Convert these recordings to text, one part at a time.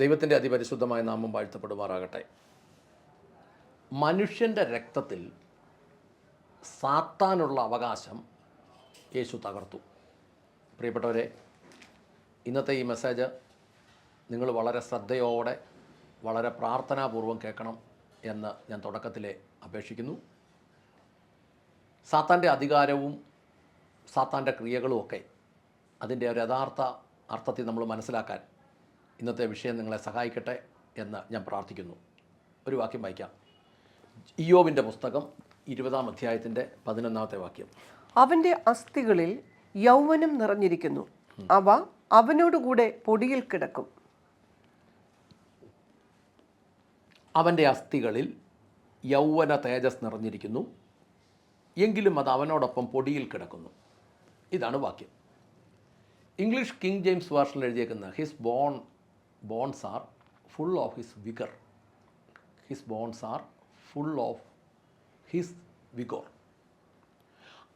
ദൈവത്തിന്റെ അതിപരിശുദ്ധമായ നാമം വാഴ്ത്തപ്പെടുമാറാകട്ടെ. മനുഷ്യന്റെ രക്തത്തിൽ സാത്താനുള്ള അവകാശം യേശു തകർത്തു. പ്രിയപ്പെട്ടവരെ ഇന്നത്തെ ഈ മെസ്സേജ് നിങ്ങൾ വളരെ ശ്രദ്ധയോടെ വളരെ പ്രാർത്ഥനാപൂർവം കേൾക്കണം എന്ന് ഞാൻ തുടക്കത്തിലെ അപേക്ഷിക്കുന്നു. സാത്താന്റെ അധികാരവും സാത്താന്റെ ക്രിയകളുമൊക്കെ അതിന്റെ ഒരു യഥാർത്ഥ അർത്ഥത്തിൽ നമ്മൾ മനസ്സിലാക്കാൻ ഇന്നത്തെ വിഷയം നിങ്ങളെ സഹായിക്കട്ടെ എന്ന് ഞാൻ പ്രാർത്ഥിക്കുന്നു. ഒരു വാക്യം വായിക്കാം. ഇയോവിന്റെ പുസ്തകം ഇരുപതാം അധ്യായത്തിന്റെ പതിനൊന്നാമത്തെ വാക്യം. അവന്റെ അസ്ഥികളിൽ യൗവനം നിറഞ്ഞിരിക്കുന്നു. അവ അവനോടുകൂടെ പൊടിയിൽ കിടക്കും. അവന്റെ അസ്ഥികളിൽ യൗവന തേജസ് നിറഞ്ഞിരിക്കുന്നു. എങ്കിലും അത് അവനോടൊപ്പം പൊടിയിൽ കിടക്കുന്നു. ഇതാണ് വാക്യം. English king James version എഴുതിയേക്കുന്ന his bone bones are full of his vigour his bones are full of his vigour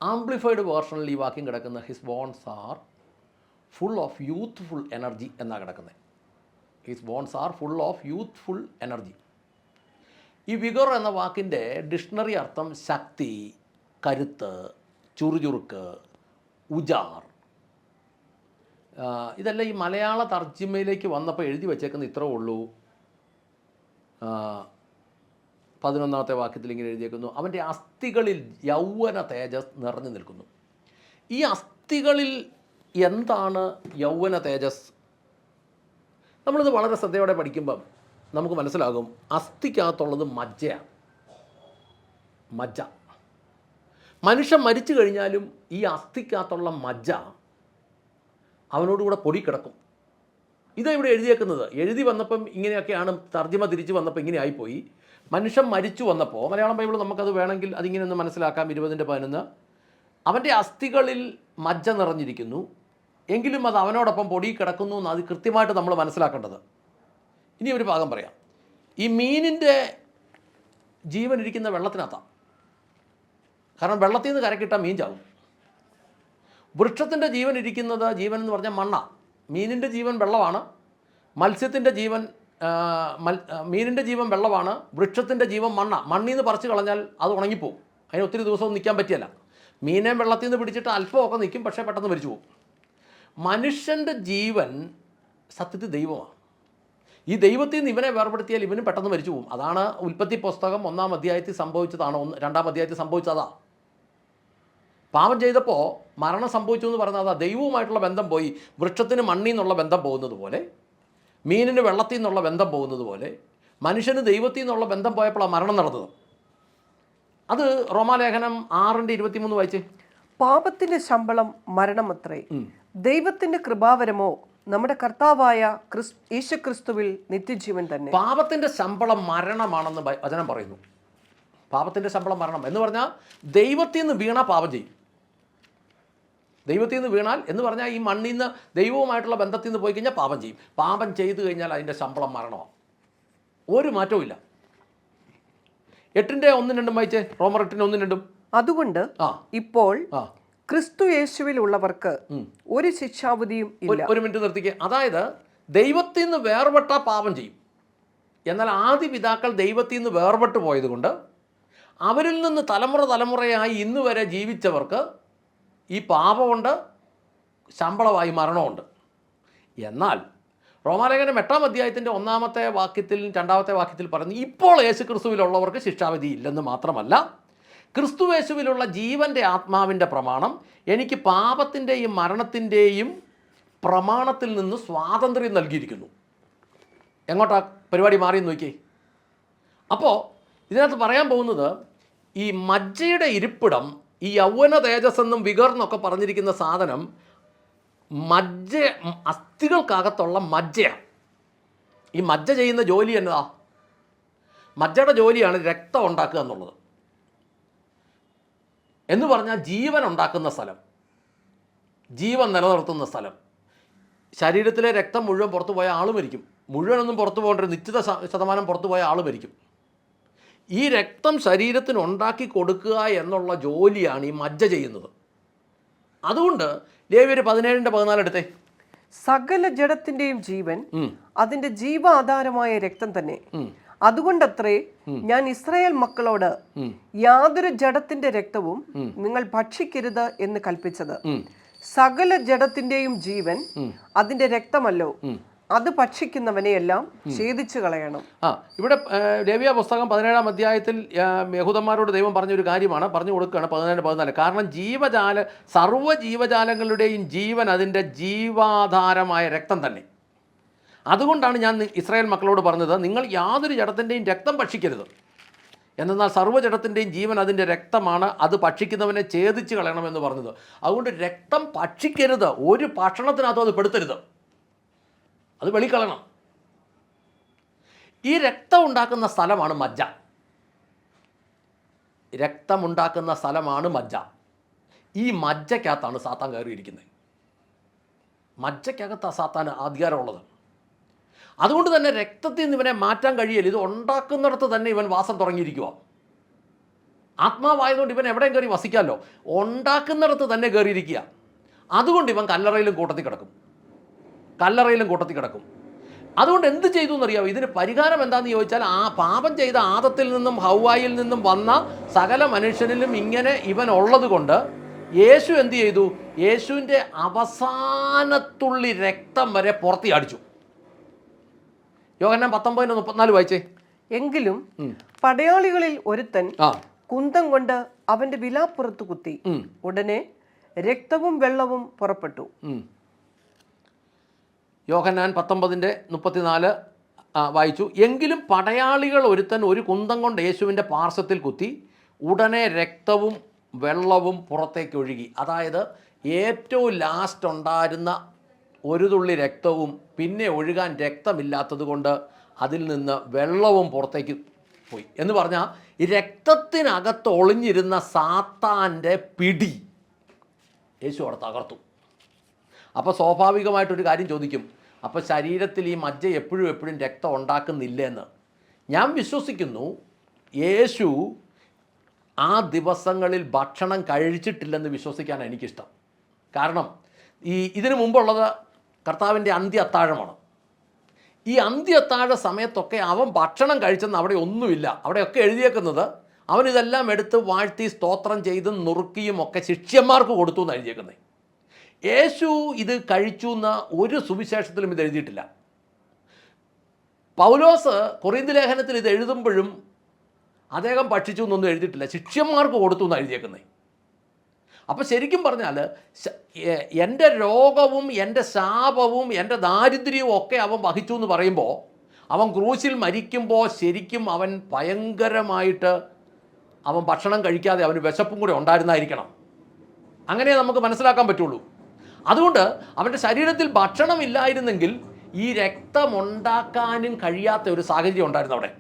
amplified വേർഷനിൽ ഈ വാക്യം കിടക്കുന്ന his bones are full of youthful energy എന്നാണ് കിടക്കുന്നത് his bones are full of youthful energy ഈ vigour എന്ന വാക്കിന്റെ dictionary അർത്ഥം ശക്തി കരുത്ത് ചുറുചുറുക്ക് ഉജാർ ഇതെല്ലാം ഈ മലയാള തർജിമയിലേക്ക് വന്നപ്പോൾ എഴുതി വച്ചേക്കുന്ന ഇത്രേ ഉള്ളൂ. പതിനൊന്നാമത്തെ വാക്യത്തിൽ ഇങ്ങനെ എഴുതിയേക്കുന്നു. അവന്റെ അസ്ഥികളിൽ യൗവന തേജസ് നിറഞ്ഞു നിൽക്കുന്നു. ഈ അസ്ഥികളിൽ എന്താണ് യൗവന തേജസ്? നമ്മളിത് വളരെ ശ്രദ്ധയോടെ പഠിക്കുമ്പം നമുക്ക് മനസ്സിലാകും. അസ്ഥിക്കകത്തുള്ളത് മജ്ജയാണ് മജ്ജ. മനുഷ്യൻ മരിച്ചു കഴിഞ്ഞാലും ഈ അസ്ഥിക്കകത്തുള്ള മജ്ജ അവനോടുകൂടെ പൊടി കിടക്കും. ഇതാ ഇവിടെ എഴുതിയേക്കുന്നത്. എഴുതി വന്നപ്പം ഇങ്ങനെയൊക്കെയാണ് തർജിമ തിരിച്ചു വന്നപ്പോൾ ഇങ്ങനെ ആയിപ്പോയി. മനുഷ്യൻ മരിച്ചു വന്നപ്പോൾ മലയാളം ബൈബിൾ നമുക്കത് വേണമെങ്കിൽ അതിങ്ങനെ ഒന്ന് മനസ്സിലാക്കാം. ഇരുപതിന്റെ പതിനൊന്ന്. അവന്റെ അസ്ഥികളിൽ മജ്ജ നിറഞ്ഞിരിക്കുന്നു. എങ്കിലും അത് അവനോടൊപ്പം പൊടി കിടക്കുന്നു എന്ന് കൃത്യമായിട്ട് നമ്മൾ മനസ്സിലാക്കേണ്ടത്. ഇനി ഒരു ഭാഗം പറയാം. ഈ മീനിന്റെ ജീവൻ ഇരിക്കുന്ന വെള്ളത്തിനകത്താണ് കാരണം വെള്ളത്തിൽ നിന്ന് കരക്കിട്ടാൽ മീൻ ചാവും. വൃക്ഷത്തിന്റെ ജീവൻ ഇരിക്കുന്നത് ജീവൻ എന്ന് പറഞ്ഞാൽ മണ്ണ. മീനിന്റെ ജീവൻ വെള്ളമാണ്. മത്സ്യത്തിന്റെ ജീവൻ മീനിന്റെ ജീവൻ വെള്ളമാണ്. വൃക്ഷത്തിന്റെ ജീവൻ മണ്ണ. മണ്ണിൽ നിന്ന് പറിച്ച് കളഞ്ഞാൽ അത് ഉണങ്ങിപ്പോവും. അതിന് ഒത്തിരി ദിവസവും നിൽക്കാൻ പറ്റിയല്ല മീനെ വെള്ളത്തിൽ നിന്ന് പിടിച്ചിട്ട് അല്പമൊക്കെ നിൽക്കും പക്ഷേ പെട്ടെന്ന് മരിച്ചു പോകും. മനുഷ്യന്റെ ജീവൻ സത്യത്തിൽ ദൈവമാണ്. ഈ ദൈവത്തിൽ നിന്ന് ഇവനെ വേർപെടുത്തിയാൽ ഇവനും പെട്ടെന്ന് മരിച്ചു പോകും. അതാണ് ഉൽപ്പത്തി പുസ്തകം ഒന്നാം അധ്യായത്തിൽ സംഭവിച്ചതാണ് ഒന്ന് രണ്ടാം അധ്യായത്തിൽ സംഭവിച്ചതാ. പാപം ചെയ്തപ്പോൾ മരണം സംഭവിച്ചു എന്ന് പറഞ്ഞാൽ അതാ ദൈവവുമായിട്ടുള്ള ബന്ധം പോയി വൃക്ഷത്തിന് മണ്ണിൽ നിന്നുള്ള ബന്ധം പോകുന്നത് പോലെ മീനിന് വെള്ളത്തിൽ നിന്നുള്ള ബന്ധം പോകുന്നത് പോലെ മനുഷ്യന് ദൈവത്തിൽ നിന്നുള്ള ബന്ധം പോയപ്പോഴാണ് മരണം നടന്നത്. അത് റോമാലേഖനം ആറിന്റെ ഇരുപത്തിമൂന്ന് വായിച്ചേ. പാപത്തിന്റെ ശമ്പളം മരണമത്രേ. ദൈവത്തിന്റെ കൃപാവരമോ നമ്മുടെ കർത്താവായ ക്രിസ് യേശുക്രിസ്തുവിൽ നിത്യജീവൻ തന്നെ? പാപത്തിന്റെ ശമ്പളം മരണമാണെന്ന് വചനം പറയുന്നു. പാപത്തിന്റെ ശമ്പളം മരണം എന്ന് പറഞ്ഞാൽ ദൈവത്തിൽ നിന്ന് വീണ പാപം ചെയ്യും. ദൈവത്തിൽ നിന്ന് വീണാൽ എന്ന് പറഞ്ഞാൽ ഈ മണ്ണിൽ നിന്ന് ദൈവവുമായിട്ടുള്ള ബന്ധത്തിൽ നിന്ന് പോയി കഴിഞ്ഞാൽ പാപം ചെയ്യും. പാപം ചെയ്തു കഴിഞ്ഞാൽ അതിന്റെ ശമ്പളം മരണമാണ് ഒരു മാറ്റവും ഇല്ല. എട്ടിന്റെ ഒന്നും രണ്ടും വായിച്ചേ? റോമർ എട്ടിന്റെ ഒന്നും രണ്ടും. അതുകൊണ്ട് ആ. ഇപ്പോൾ ക്രിസ്തു യേശുവിൽ ഉള്ളവർക്ക് ഒരു ശിക്ഷാവിധിയും ഇല്ല. ഒരു- ഒരു മിനിറ്റ് നിർത്തിക്കുക അതായത് ദൈവത്തിൽ നിന്ന് വേർപെട്ട പാപം ചെയ്യും. എന്നാൽ ആദ്യ പിതാക്കൾ ദൈവത്തിൽ നിന്ന് വേർപെട്ട് പോയതുകൊണ്ട് അവരിൽ നിന്ന് തലമുറ തലമുറയായി ഇന്ന് വരെ ജീവിച്ചവർക്ക് ഈ പാപമുണ്ട് ശമ്പളമായി മരണമുണ്ട്. എന്നാൽ റോമാലേഖനം എട്ടാം അധ്യായത്തിന്റെ ഒന്നാമത്തെ വാക്യത്തിൽ രണ്ടാമത്തെ വാക്യത്തിൽ പറയുന്നു ഇപ്പോൾ യേശു ക്രിസ്തുവിലുള്ളവർക്ക് ശിക്ഷാവിധി ഇല്ലെന്ന് മാത്രമല്ല ക്രിസ്തു യേശുവിലുള്ള ജീവന്റെ ആത്മാവിന്റെ പ്രമാണം എനിക്ക് പാപത്തിന്റെയും മരണത്തിന്റെയും പ്രമാണത്തിൽ നിന്ന് സ്വാതന്ത്ര്യം നൽകിയിരിക്കുന്നു. എങ്ങോട്ടാ പരിപാടി മാറി നോക്കിയേ. അപ്പോൾ ഇതിനകത്ത് പറയാൻ പോകുന്നത് ഈ മജ്ജയുടെ ഇരിപ്പിടം ഈ യൗവന തേജസ് എന്നും വിഗർ എന്നൊക്കെ പറഞ്ഞിരിക്കുന്ന സാധനം മജ്ജ അസ്ഥികൾക്കകത്തുള്ള മജ്ജയാണ് ഈ മജ്ജ ചെയ്യുന്ന ജോലി എന്നതാ മജ്ജയുടെ ജോലിയാണ് രക്തം ഉണ്ടാക്കുക എന്നുള്ളത്. എന്ന് പറഞ്ഞാൽ ജീവൻ ഉണ്ടാക്കുന്ന സ്ഥലം. ജീവൻ നിലനിർത്തുന്ന സ്ഥലം. ശരീരത്തിലെ രക്തം മുഴുവൻ പുറത്തു പോയ ആൾ മരിക്കും. മുഴുവനൊന്നും പുറത്തു പോകേണ്ട നിശ്ചിത ശതമാനം പുറത്തു പോയ ആൾ മരിക്കും. ഈ രക്തം ശരീരത്തിന് ഉണ്ടാക്കി കൊടുക്കുക എന്നുള്ള ജോലിയാണ് ഈ മജ്ജ ചെയ്യുന്നത്. അതുകൊണ്ട് ലേവ്യർ പതിനേഴിന്റെ പതിനാല് എടുത്തേ. സകല ജഡത്തിന്റെയും ജീവൻ അതിന്റെ അതിന്റെ ജീവാധാരമായ രക്തം തന്നെ. അതുകൊണ്ടത്രേ ഞാൻ ഇസ്രായേൽ മക്കളോട് യാതൊരു ജഡത്തിന്റെ രക്തവും നിങ്ങൾ ഭക്ഷിക്കരുത് എന്ന് കൽപ്പിച്ചത്. സകല ജഡത്തിന്റെയും ജീവൻ അതിന്റെ രക്തമല്ലോ. അത് ഭക്ഷിക്കുന്നവനെയെല്ലാം ഛേദിച്ചു കളയണം. ആ ഇവിടെ ദേവിയ പുസ്തകം പതിനേഴാം അധ്യായത്തിൽ യഹൂദന്മാരോട് ദൈവം പറഞ്ഞൊരു കാര്യമാണ് പറഞ്ഞു കൊടുക്കുകയാണ് പതിനേഴ് പതിനാല്. കാരണം ജീവജാല സർവ ജീവജാലങ്ങളുടെയും ജീവൻ അതിന്റെ ജീവാധാരമായ രക്തം തന്നെ. അതുകൊണ്ടാണ് ഞാൻ ഇസ്രായേൽ മക്കളോട് പറഞ്ഞത് നിങ്ങൾ യാതൊരു ജഡത്തിന്റെയും രക്തം ഭക്ഷിക്കരുത്. എന്നാൽ സർവജടത്തിന്റെയും ജീവൻ അതിന്റെ രക്തമാണ് അത് ഭക്ഷിക്കുന്നവനെ ഛേദിച്ച് കളയണമെന്ന് പറഞ്ഞത്. അതുകൊണ്ട് രക്തം ഭക്ഷിക്കരുത് ഒരു ഭക്ഷണത്തിനകത്തും അത് പെടുത്തരുത്. അത് വെളിക്കളണം ഈ രക്തം ഉണ്ടാക്കുന്ന സ്ഥലമാണ് മജ്ജ. രക്തമുണ്ടാക്കുന്ന സ്ഥലമാണ് മജ്ജ. ഈ മജ്ജയ്ക്കകത്താണ് സാത്താൻ കയറിയിരിക്കുന്നത്. മജ്ജയ്ക്കകത്താണ് സാത്താൻ അധികാരമുള്ളത്. അതുകൊണ്ട് തന്നെ രക്തത്തിൽ നിന്ന് ഇവനെ മാറ്റാൻ കഴിയില്ല. ഇത് ഉണ്ടാക്കുന്നിടത്ത് തന്നെ ഇവൻ വാസം തുടങ്ങിയിരിക്കുക ആത്മാവായതുകൊണ്ട് ഇവൻ എവിടെയും കയറി വസിക്കാമല്ലോ. ഉണ്ടാക്കുന്നിടത്ത് തന്നെ കയറിയിരിക്കുക അതുകൊണ്ട് ഇവൻ കല്ലറയിലും കൂട്ടത്തിൽ കിടക്കും. കല്ലറയിലും കൂട്ടത്തിൽ കിടക്കും. അതുകൊണ്ട് എന്ത് ചെയ്തു എന്നറിയാമോ ഇതിന് പരിഹാരം എന്താണെന്ന് ചോദിച്ചാൽ ആ പാപം ചെയ്ത ആദത്തിൽ നിന്നും ഹൗവായിൽ നിന്നും വന്ന സകല മനുഷ്യനിലും ഇങ്ങനെ ഇവൻ ഉള്ളത് കൊണ്ട് യേശു എന്ത് ചെയ്തു? യേശുവിന്റെ അവസാനത്തുള്ളി രക്തം വരെ പുറത്തി അടിച്ചു. യോഹന്നാൻ പത്തൊമ്പതിന് മുപ്പത്തിനാല് വായിച്ചേ. എങ്കിലും പടയാളികളിൽ ഒരുത്തൻ കുന്തം കൊണ്ട് അവന്റെ വിലാപ്പുറത്ത് കുത്തി. ഉടനെ രക്തവും വെള്ളവും പുറപ്പെട്ടു. യോഹന്നാൻ പത്തൊമ്പതിന്റെ മുപ്പത്തിനാല് വായിച്ചു. എങ്കിലും പടയാളികൾ ഒരുത്തൻ ഒരു കുന്തം കൊണ്ട് യേശുവിന്റെ പാർശ്വത്തിൽ കുത്തി ഉടനെ രക്തവും വെള്ളവും പുറത്തേക്ക് ഒഴുകി. അതായത് ഏറ്റവും ലാസ്റ്റ് ഉണ്ടായിരുന്ന ഒരു തുള്ളി രക്തവും പിന്നെ ഒഴുകാൻ രക്തമില്ലാത്തത് കൊണ്ട് അതിൽ നിന്ന് വെള്ളവും പുറത്തേക്ക് പോയി. എന്ന് പറഞ്ഞാൽ ഈ രക്തത്തിനകത്ത് ഒളിഞ്ഞിരുന്ന സാത്താന്റെ പിടി യേശു അവിടെ തകർത്തു. അപ്പോൾ സ്വാഭാവികമായിട്ടൊരു കാര്യം ചോദിക്കും. അപ്പോൾ ശരീരത്തിൽ ഈ മജ്ജ എപ്പോഴും എപ്പോഴും രക്തം ഉണ്ടാക്കുന്നില്ല എന്ന് ഞാൻ വിശ്വസിക്കുന്നു യേശു ആ ദിവസങ്ങളിൽ ഭക്ഷണം കഴിച്ചിട്ടില്ലെന്ന് വിശ്വസിക്കാൻ എനിക്കിഷ്ടം. കാരണം ഈ ഇതിനു മുമ്പുള്ളത് കർത്താവിന്റെ അന്ത്യ അത്താഴമാണ് ഈ അന്ത്യ അത്താഴ സമയത്തൊക്കെ അവൻ ഭക്ഷണം കഴിച്ചെന്ന് അവിടെ ഒന്നുമില്ല. അവിടെയൊക്കെ എഴുതിയേക്കുന്നത് അവൻ ഇതെല്ലാം എടുത്ത് വാഴ്ത്തി സ്തോത്രം ചെയ്തും നുറുക്കിയും ഒക്കെ ശിഷ്യന്മാർക്ക് കൊടുത്തു എന്ന് എഴുതിയേക്കുന്നത്. യേശു ഇത് കഴിച്ചു എന്ന ഒരു സുവിശേഷത്തിലും ഇത് എഴുതിയിട്ടില്ല. പൗലോസ് കൊറിന്ത് ലേഖനത്തിൽ ഇത് എഴുതുമ്പോഴും അദ്ദേഹം ഭക്ഷിച്ചു എന്നൊന്നും എഴുതിയിട്ടില്ല. ശിഷ്യന്മാർക്ക് കൊടുത്തു എന്ന് എഴുതിയേക്കുന്നത്. അപ്പോൾ ശരിക്കും പറഞ്ഞാൽ എന്റെ രോഗവും എന്റെ ശാപവും എന്റെ ദാരിദ്ര്യവും ഒക്കെ അവൻ വഹിച്ചു എന്ന് പറയുമ്പോൾ അവൻ ക്രൂശിൽ മരിക്കുമ്പോൾ ശരിക്കും അവൻ ഭയങ്കരമായിട്ട് അവൻ ഭക്ഷണം കഴിക്കാതെ അവന് വിശപ്പും കൂടെ ഉണ്ടായിരുന്നായിരിക്കണം. അങ്ങനെ നമുക്ക് മനസ്സിലാക്കാൻ പറ്റുള്ളൂ. അതുകൊണ്ട് അവന്റെ ശരീരത്തിൽ ഭക്ഷണം ഇല്ലായിരുന്നെങ്കിൽ ഈ രക്തമുണ്ടാക്കാനും കഴിയാത്ത ഒരു സാഹചര്യം ഉണ്ടായിരുന്നു അവിടെ.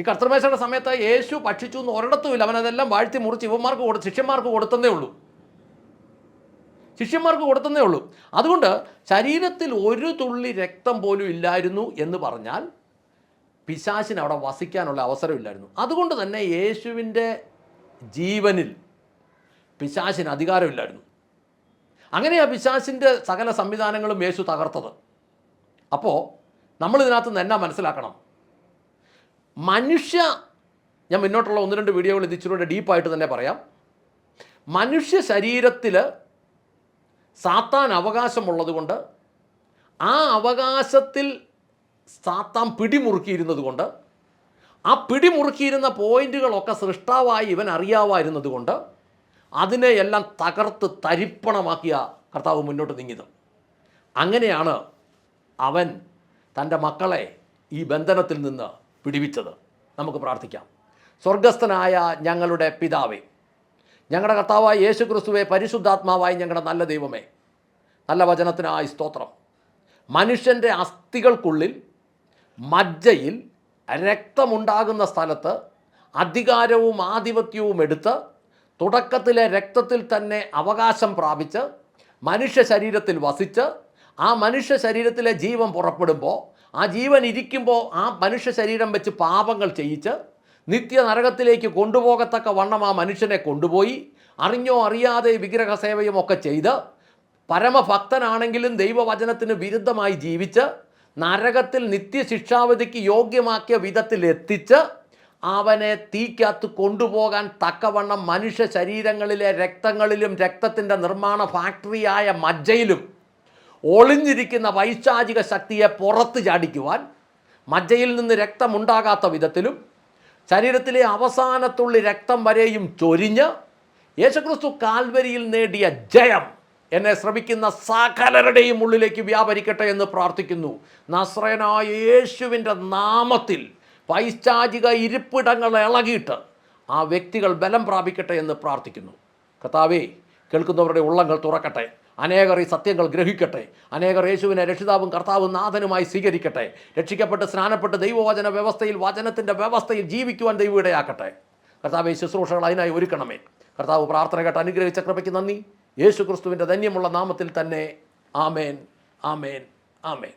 ഈ കർത്തൃമേശയുടെ സമയത്ത് യേശു ഭക്ഷിച്ചു എന്ന് ഒരിടത്തുമില്ല. അവനതെല്ലാം വാഴ്ത്തി മുറിച്ച് ഇവന്മാർക്ക് കൊടു ശിഷ്യന്മാർക്ക് കൊടുത്തന്നേ ഉള്ളൂ. ശിഷ്യന്മാർക്ക് കൊടുത്തന്നേ ഉള്ളൂ. അതുകൊണ്ട് ശരീരത്തിൽ ഒരു തുള്ളി രക്തം പോലും ഇല്ലായിരുന്നു എന്ന് പറഞ്ഞാൽ പിശാശിന് അവിടെ വസിക്കാനുള്ള അവസരമില്ലായിരുന്നു. അതുകൊണ്ട് തന്നെ യേശുവിന്റെ ജീവനിൽ പിശാശിന് അധികാരമില്ലായിരുന്നു. അങ്ങനെയാ പിശാസിന്റെ സകല സംവിധാനങ്ങളും യേശു തകർത്തത്. അപ്പോൾ നമ്മൾ ഇതിനകത്ത് നിന്ന് എന്നാ മനസ്സിലാക്കണം? മനുഷ്യ ഞാൻ മുന്നോട്ടുള്ള ഒന്ന് രണ്ട് വീഡിയോകൾ ഇത് ഇച്ചിരി കൂടെ ഡീപ്പായിട്ട് തന്നെ പറയാം. മനുഷ്യ ശരീരത്തിൽ സാത്താൻ അവകാശമുള്ളത് കൊണ്ട് ആ അവകാശത്തിൽ സാത്താൻ പിടിമുറുക്കിയിരുന്നത് കൊണ്ട് ആ പിടിമുറുക്കിയിരുന്ന പോയിന്റുകളൊക്കെ സൃഷ്ടാവായി ഇവൻ അറിയാവായിരുന്നത് കൊണ്ട് അതിനെ എല്ലാം തകർത്ത് തരിപ്പണമാക്കിയ കർത്താവ് മുന്നോട്ട് നീങ്ങിയത്. അങ്ങനെയാണ് അവൻ തന്റെ മക്കളെ ഈ ബന്ധനത്തിൽ നിന്ന് പിടിവിച്ചത്. നമുക്ക് പ്രാർത്ഥിക്കാം. സ്വർഗസ്ഥനായ ഞങ്ങളുടെ പിതാവേ ഞങ്ങളുടെ കർത്താവായ യേശു ക്രിസ്തുവെ പരിശുദ്ധാത്മാവായി ഞങ്ങളുടെ നല്ല ദൈവമേ നല്ല വചനത്തിനായി സ്തോത്രം. മനുഷ്യന്റെ അസ്ഥികൾക്കുള്ളിൽ മജ്ജയിൽ രക്തമുണ്ടാകുന്ന സ്ഥലത്ത് അധികാരവും ആധിപത്യവും എടുത്ത് തുടക്കത്തിലെ രക്തത്തിൽ തന്നെ അവകാശം പ്രാപിച്ച് മനുഷ്യ ശരീരത്തിൽ വസിച്ച് ആ മനുഷ്യ ശരീരത്തിലെ ജീവൻ പുറപ്പെടുമ്പോൾ ആ ജീവൻ ഇരിക്കുമ്പോൾ ആ മനുഷ്യ ശരീരം വെച്ച് പാപങ്ങൾ ചെയ്യിച്ച് നിത്യ നരകത്തിലേക്ക് കൊണ്ടുപോകത്തക്ക വണ്ണം ആ മനുഷ്യനെ കൊണ്ടുപോയി അറിഞ്ഞോ അറിയാതെ വിഗ്രഹ സേവയും ഒക്കെ ചെയ്ത് പരമഭക്തനാണെങ്കിലും ദൈവവചനത്തിന് വിരുദ്ധമായി ജീവിച്ച് നരകത്തിൽ നിത്യശിക്ഷാവധിക്ക് യോഗ്യമാക്കിയ വിധത്തിൽ എത്തിച്ച് അവനെ തീക്കകത്ത് കൊണ്ടുപോകാൻ തക്കവണ്ണം മനുഷ്യ ശരീരങ്ങളിലെ രക്തങ്ങളിലും രക്തത്തിന്റെ നിർമ്മാണ ഫാക്ടറിയായ മജ്ജയിലും ഒളിഞ്ഞിരിക്കുന്ന വൈശാചിക ശക്തിയെ പുറത്ത് ചാടിക്കുവാൻ മജ്ജയിൽ നിന്ന് രക്തമുണ്ടാകാത്ത വിധത്തിലും ശരീരത്തിലെ അവസാനത്തുള്ളി രക്തം വരെയും ചൊരിഞ്ഞ് യേശുക്രിസ്തു കാൽവരിയിൽ നേടിയ ജയം എന്നെ ശ്രമിക്കുന്ന സകലരുടെയും ഉള്ളിലേക്ക് വ്യാപരിക്കട്ടെ എന്ന് പ്രാർത്ഥിക്കുന്നു. നസ്രയനായ യേശുവിന്റെ നാമത്തിൽ പൈശാചിക ഇരിപ്പിടങ്ങൾ ഇളകിയിട്ട് ആ വ്യക്തികൾ ബലം പ്രാപിക്കട്ടെ എന്ന് പ്രാർത്ഥിക്കുന്നു. കർത്താവേ കേൾക്കുന്നവരുടെ ഉള്ളങ്ങൾ തുറക്കട്ടെ. അനേകർ ഈ സത്യങ്ങൾ ഗ്രഹിക്കട്ടെ. അനേകർ യേശുവിനെ രക്ഷിതാവും കർത്താവും നാഥനുമായി സ്വീകരിക്കട്ടെ. രക്ഷിക്കപ്പെട്ട് സ്നാനപ്പെട്ട് ദൈവവചന വ്യവസ്ഥയിൽ വചനത്തിന്റെ വ്യവസ്ഥയിൽ ജീവിക്കുവാൻ ദൈവം ഇടയാക്കട്ടെ. ഈ ശുശ്രൂഷകൾ അതിനായി ഒരുക്കണമേ. കർത്താവ് പ്രാർത്ഥന കേട്ട് അനുഗ്രഹിച്ച കൃപയ്ക്ക് നന്ദി. യേശു ക്രിസ്തുവിന്റെ ധന്യമുള്ള നാമത്തിൽ തന്നെ ആമേൻ ആമേൻ ആമേൻ.